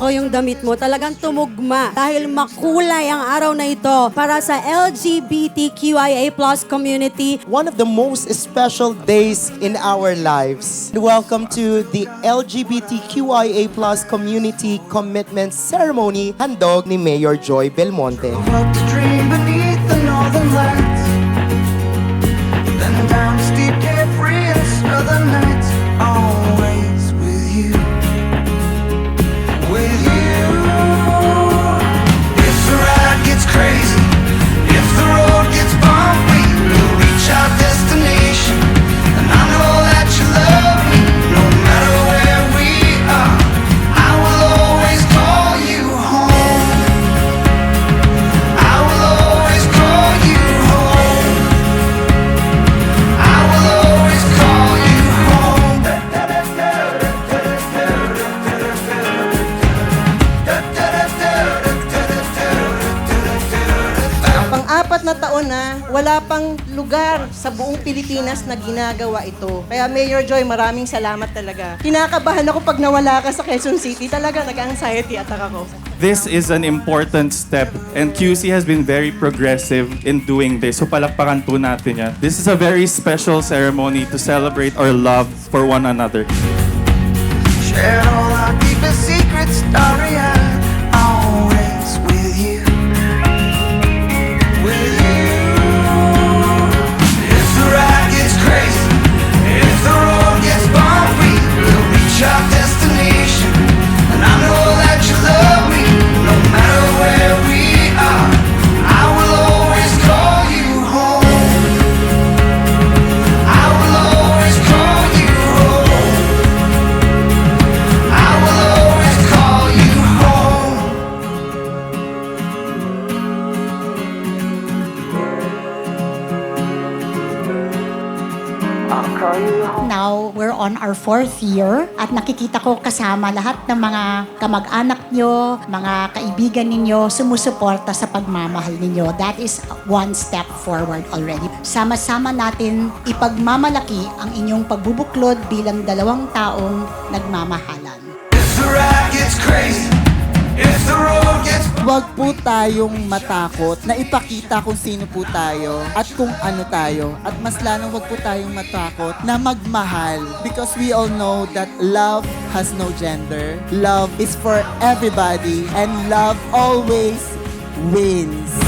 ko yung damit mo, talagang tumugma. Dahil makulay ang araw na ito para sa LGBTQIA plus community. One of the most special days in our lives. Welcome to the LGBTQIA plus community commitment ceremony handog ni Mayor Joy Belmonte. Up to dream beneath the northern lights. Pang-apat na taon na, wala pang lugar sa buong Pilipinas na ginagawa ito. Kaya Mayor Joy, maraming salamat talaga. Kinakabahan ako pag nawala ka sa Quezon City. Talaga nag-anxiety attack ako. This is an important step and QC has been very progressive in doing this. So palakpakan po natin yan. This is a very special ceremony to celebrate our love for one another. Shared all our deepest secrets, starry-eyed, always Now, we're on our fourth year at nakikita ko kasama lahat ng mga kamag-anak nyo, mga kaibigan ninyo, sumusuporta sa pagmamahal ninyo. That is one step forward already. Sama-sama natin ipagmamalaki ang inyong pagbubuklod bilang dalawang taong nagmamahalan. If the ride gets crazy, Huwag po tayong matakot na ipakita kung sino po tayo at kung ano tayo. At mas lalong huwag po tayong matakot na magmahal because we all know that love has no gender. Love is for everybody and love always wins.